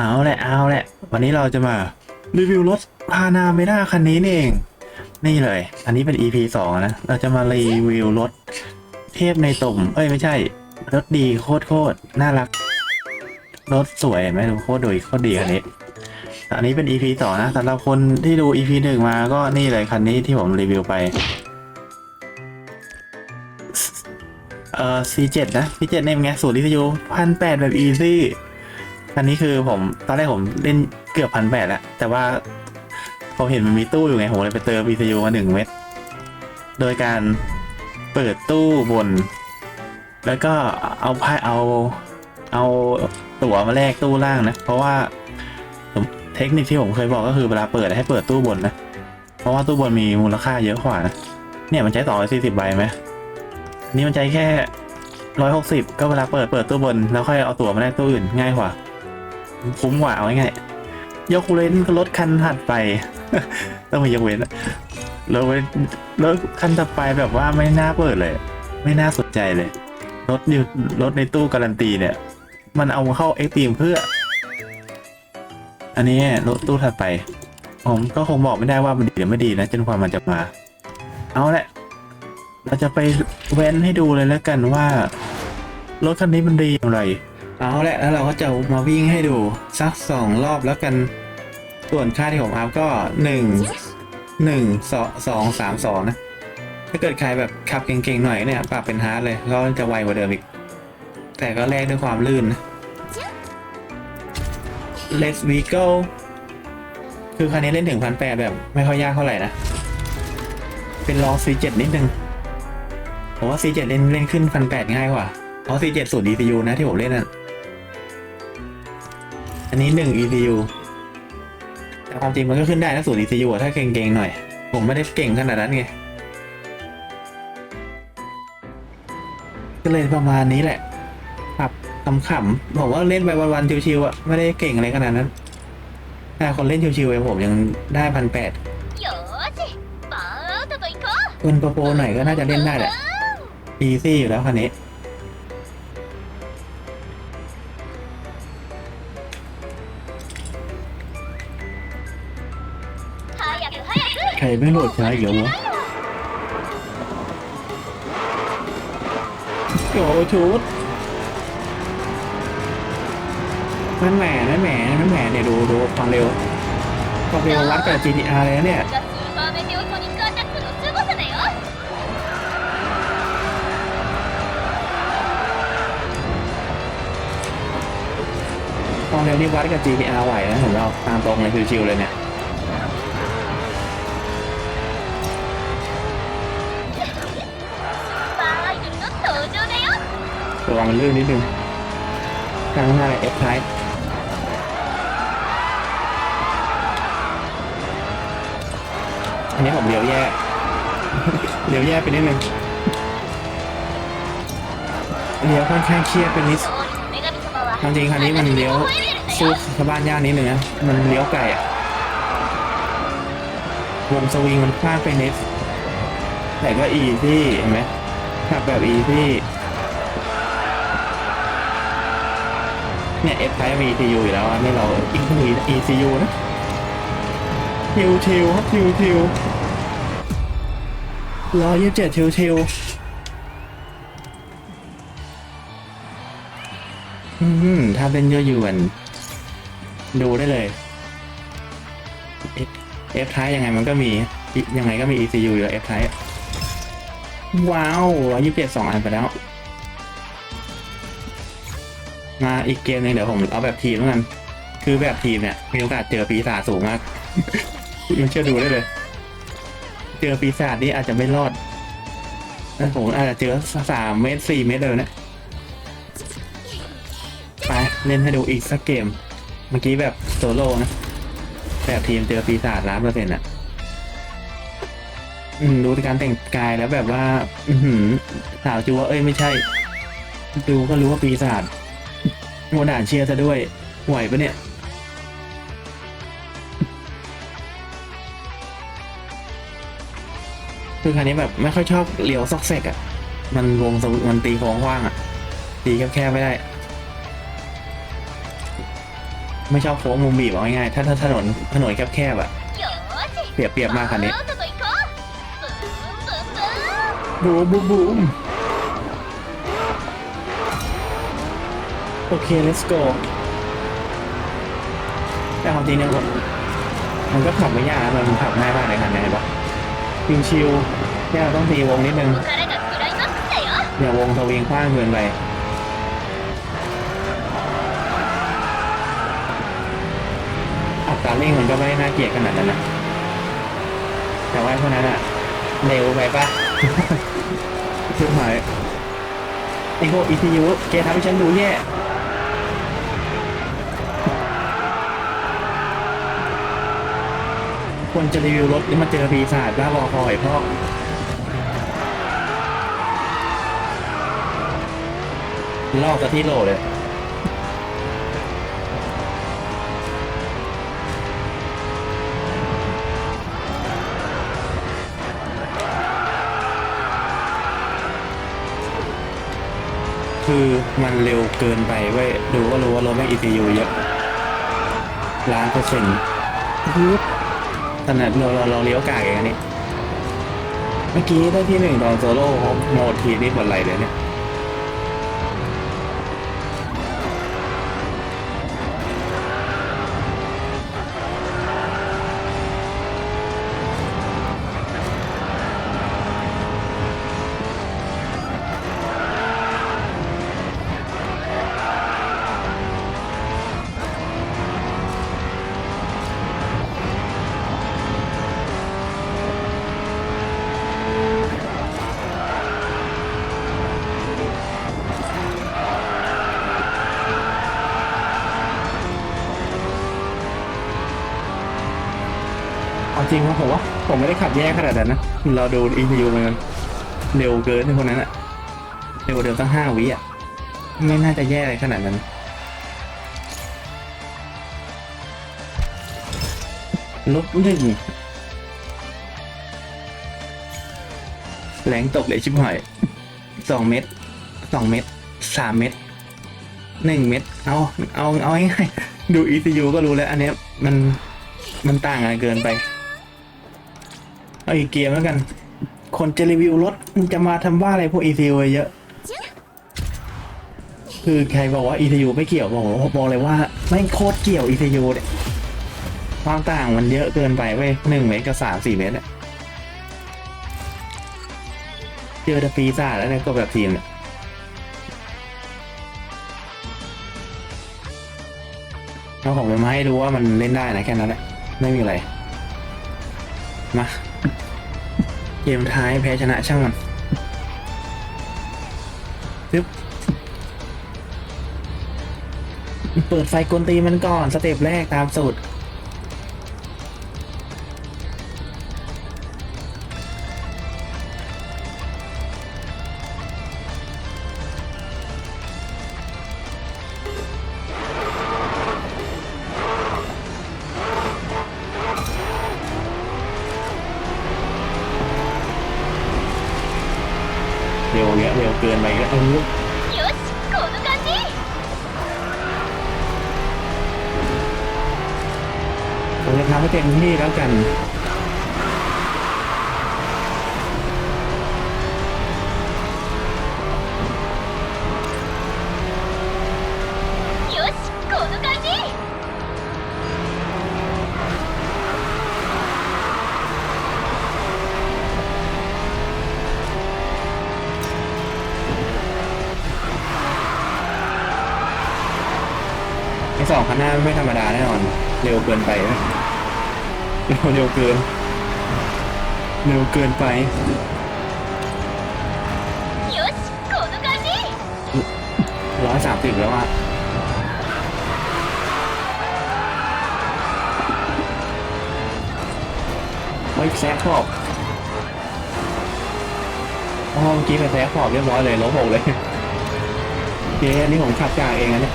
เอาแหละเอาแหละ วันนี้เราจะมารีวิวรถพานาเมด้าคันนี้นี่เอง นี่เลย อันนี้เป็น EP สองนะ เราจะมารีวิวรถเทพในตุ่ม เอ้ยไม่ใช่ รถดีโคตรโคตรน่ารัก รถสวยไหมโคตรดีโคตรดีคันนี้ อันนี้เป็น EP สองนะสำหรับคนที่ดู EP หนึ่งมาก็นี่เลยคันนี้ที่ผมรีวิวไปเอ่อ C7 นะ C7 เนี่ยเป็นไงสูตรลิทยูพันแปดแบบอีซี่ อันนี้คือผมตอนแรกผมเล่นเกือบพันแปดแล้วแต่ว่าผมเห็นมันมีตู้อยู่ไงผมเลยไปเติม ECU มาหนึ่งเม็ดโดยการเปิดตู้บน แล้วก็เอาไพ่เอาเอาตั๋วมาแลกตู้ล่างนะ เพราะว่าเทคนิคที่ผมเคยบอกก็คือเวลาเปิดให้เปิดตู้บนนะ เพราะว่าตู้บนมีมูลค่าเยอะกว่านะเนี่ยมันใช้ต่อสี่สิบใบไหมอันนี้มันใช้แค่ร้อยหกสิบก็เวลาเปิดเปิดตู้บน แล้วค่อยเอาตั๋วมาแลกตู้อื่นง่ายกว่า คุ้มกว่าเอาง่ายๆยกเว้นรถคันถัดไป ต้องมียกเว้นรถเว้นรถคันถัดไปแบบว่าไม่น่าเปิดเลย ไม่น่าสนใจเลย รถอยู่รถในตู้การันตีเนี่ย มันเอาเข้าเอ็กตีมเพื่อ อันนี้รถตู้ถัดไป ผมก็คงบอกไม่ได้ว่ามันดีหรือไม่ดีนะจนกว่ามันจะมา เอาแหละเราจะไปเว้นให้ดูเลยแล้วกันว่า รถคันนี้มันดีอย่างไร เอาแหละแล้วเราก็จะมาวิ่งให้ดูสักสองรอบแล้วกัน ส่วนค่าที่ผมอัพก็หนึ่งหนึ่งสองสองสามสองนะ ถ้าเกิดใครแบบขับเก่งๆหน่อยเนี่ยปรับเป็นฮาร์ดเลยก็จะไวกว่าเดิมอีก แต่ก็แลกด้วยความลื่นนะ Let's we go คือคันนี้เล่นถึงพันแปดแบบไม่ค่อยยากเท่าไหร่นะ เป็นลอง C7 นิดนึงผมว่า C7 เล่นเล่นขึ้นพันแปดง่ายกว่าเพราะ C7 สูตร ECU นะที่ผมเล่นน่ะ อันนี้หนึ่ง ECU แต่ความจริงมันก็ขึ้นได้ถ้าศูนย์ ECU ถ้าเก่งๆหน่อย ผมไม่ได้เก่งขนาดนั้นไง ก็เลยประมาณนี้แหละครับขำๆผมว่าเล่นไปวันๆชิวๆอะไม่ได้เก่งอะไรขนาดนั้นแต่คนเล่นชิวๆเองผมยังได้พันแปดขึ้นโปรโปรหน่อยก็น่าจะเล่นได้แหละอีซี่อยู่แล้วคันนี้ ไม่โหลดช้าเดี๋ยววะโอ้ชุดนั่นแหม่นั่นแหม่นั่นแหม่เนี่ยดูดูความเร็วความเร็ววัดกับ GTR เลยนเนี่ยความเร็วนี่วัดกับ GTR ไหวนะเห็นเราตามตรงเลยชิวๆเลยเนี่ย ระวงมันลื่นนิดนึงข้างหน้าเอฟท้ายอันนี้ผมเลี้ยวแย่ เลี้ยวแย่ไปนิดนึงเลี้ยวค่อนข้างเครียดเป็นนิดจริงๆคันนี้มันเลี้ยวสู้ชาวบ้านยากนิดนึงนะ มันเลี้ยวไก่อะวงสวิงมันพลาดไปนิดแต่ก็อีที่เห็นไหมขับแบบอีที่ เนี่ย F ไทมี ECU อยู่แล้วอันนี้เราอิงมี ECU นะทิวทิวครับทิวทิวร้อยยี่สิบเจ็ดทิวทิวอืมถ้าเป็นยอยวนดูได้เลย F F ท้ายยังไงมันก็มี ยังไงก็มี ECU อยู่แล้ว F ท้ายว้าวร้อยยี่สิบเจ็ดสองอันไปแล้ว อีกเกมหนึงเดี๋ยวผมเอาแบบทีมแล้วกัน คือแบบทีมเนี่ยมีโอกาสเจอปีศาจสูงมาก มันเชื่อดูได้เลย เจอปีศาจนี่อาจจะไม่รอดแล้วผมอาจจะเจอสามเมตรสี่เมตรเลยนะไปเล่นให้ดูอีกสักเกม เมื่อกี้แบบโซโล่นะ แบบทีมเจอปีศาจล้านเปอร์เซ็นต์อะอืมดูการแต่งกายแล้วแบบว่า อือหือสาวจูว่าเอ้ยไม่ใช่ ดูก็รู้ว่าปีศาจ โมด่าเชียร์ซะด้วยไหวปะเนี่ย คือคันนี้แบบไม่ค่อยชอบเลี้ยวซอกแซกอะ่ะ มันวงมันตีโค้งกว้างอะ่ะ ตีแคบๆไม่ได้ ไม่ชอบโค้งมุมบีบเอาง่ายๆถ้าถ้าถนนถนนแคบๆอะ่ะ เปียบๆมากคันนี้ บูมบูมบูม โอเค let's go แต่ความจริงเนี่ยมันก็ขับไม่ยากนะมันขับง่ายมากเลยคันนี้เห็นปะชิวชิวเนี่ยต้องตีวงนิดนึงอย่าวงทวิงข้างเกินไปอัตราเร่งมันก็ไม่น่าเกลียดขนาดนั้นนะแต่ว่าเท่านั้นอะเร็วไปปะทุกหมายไอพวกอีทียูเกทำให้ฉันดูแย่ ควรจะรีวิวรถนี่มาเจอปีศาจบ้าบอคอยพ่อลอกกันที่โหลเลยคือมันเร็วเกินไปเว้ยดูก็รู้ว่ารถแม่ง ECU เยอะล้านเปอร์เซ็นต์ ขนาดเราเราเราเลี้ยวกากอย่างนี้ เมื่อกี้ได้ที่หนึ่งตอนโซโล่ของโมดทีนี่หมดไหลเลยเนี่ย เอาจริงว่าผมว่าผมไม่ได้ขับแย่ขนาดนั้นนะเราดู ECU มันเร็วเกินในพวกนั้นอะเร็วเร็วตั้งห้าวิอะไม่น่าจะแย่อะไรขนาดนั้นลบหนึ่งแรงตกเลยชิบหายสองเม็ดสองเม็ดสามเม็ดหนึ่งเม็ดเอาเอาเอาง่ายๆดู ECU ก็รู้แล้ว อันเนี้ยมันมันต่างกันเกินไป เอาอีกเกมแล้วกัน คนจะรีวิวรถมันจะมาทำว่าอะไรพวก ECU เยอะ คือใครบอกว่า ECU ไม่เกี่ยวบอกบอกเลยว่าไม่โคตรเกี่ยว ECU เนี่ยความต่างมันเยอะเกินไปเว้ยหนึ่งเมตรกับสามสี่เมตรเนี่ยเจอแต่ปีศาจแล้วเนี่ยก็แบบทีมเนี่ยเอาของไปมาให้ดูว่ามันเล่นได้นะแค่นั้นแหละไม่มีอะไร มา กมท้ายแพ้ชนะช่างมันปึ๊บเปิดไฟกลตีมันก่อน สเต็ปแรกตามสูตร เร็วเยอะเร็วเกินไปก็ต้องลุกผมจะทำให้เต็มที่แล้วกัน สองคันหน้าไม่ธรรมดาแน่นอน เร็วเกินไปเร็วเร็วเกิน เร็วเกินไปร้อยสามสิบแล้วอะไม่แซกขอบห้องกี้ไปแซกขอบเรียบร้อยเลยล้มหกเลยเจ๊นี่ผมขับจากเองนะเนี่ย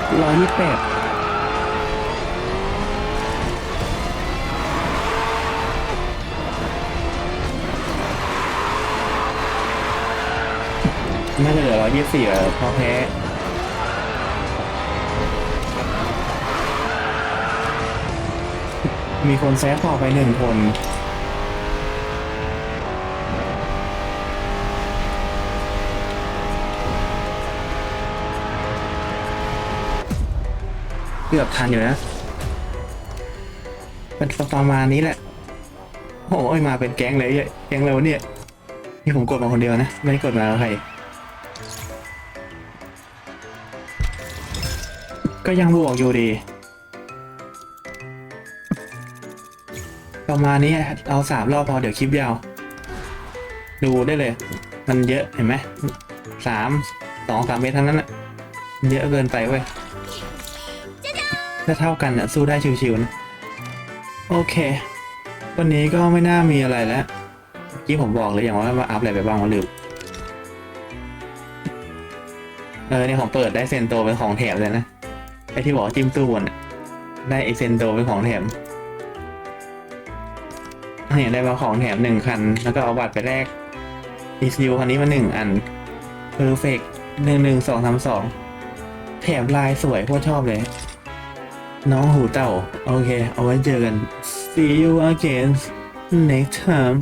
บร้อยยี่สิบแปดน่าจะเหลือร้อยยี่สิบสี่อพอแพ้มีคนแซฟต่อไปหนึ่งคน กือบทันอยู่นะเป็นประมาณนี้แหละโอ้ยมาเป็นแก๊งเลยแก๊งเร็วะเนี่ยนี่ผมกดมาคนเดียวนะ ไม่ได้กดมาใครก็ยังบวกอยู่ดี ประมาณนี้เอาสามรอบพอเดี๋ยวคลิปยาว ดูได้เลย มันเยอะเห็นไหมสามสองสามเมตรทั้งนั้นอะมันเยอะเกินไปเว้ย ถ้าเท่ากันอะสู้ได้ชิวๆนะ โอเค วันนี้ก็ไม่น่ามีอะไรแล้วเมื่อกี้ผมบอกเลยอย่างว่ามาอัพอะไรไปบ้างวะลืมเออเนี่ยผมเปิดได้เซนโตเป็นของแถมเลยนะไอที่บอกจิ้มตู้บนอะได้ไอเซนโตเป็นของแถมเนี่ยได้มาของแถมหนึ่งคัน แล้วก็เอาบัตรไปแลก ECU คันนี้มาหนึ่งอัน Perfect หนึ่งหนึ่งสองสามสองแถมลายสวยโคตรชอบเลย น้องหูเต่า โอเค เอาไว้เจอกัน see you again next time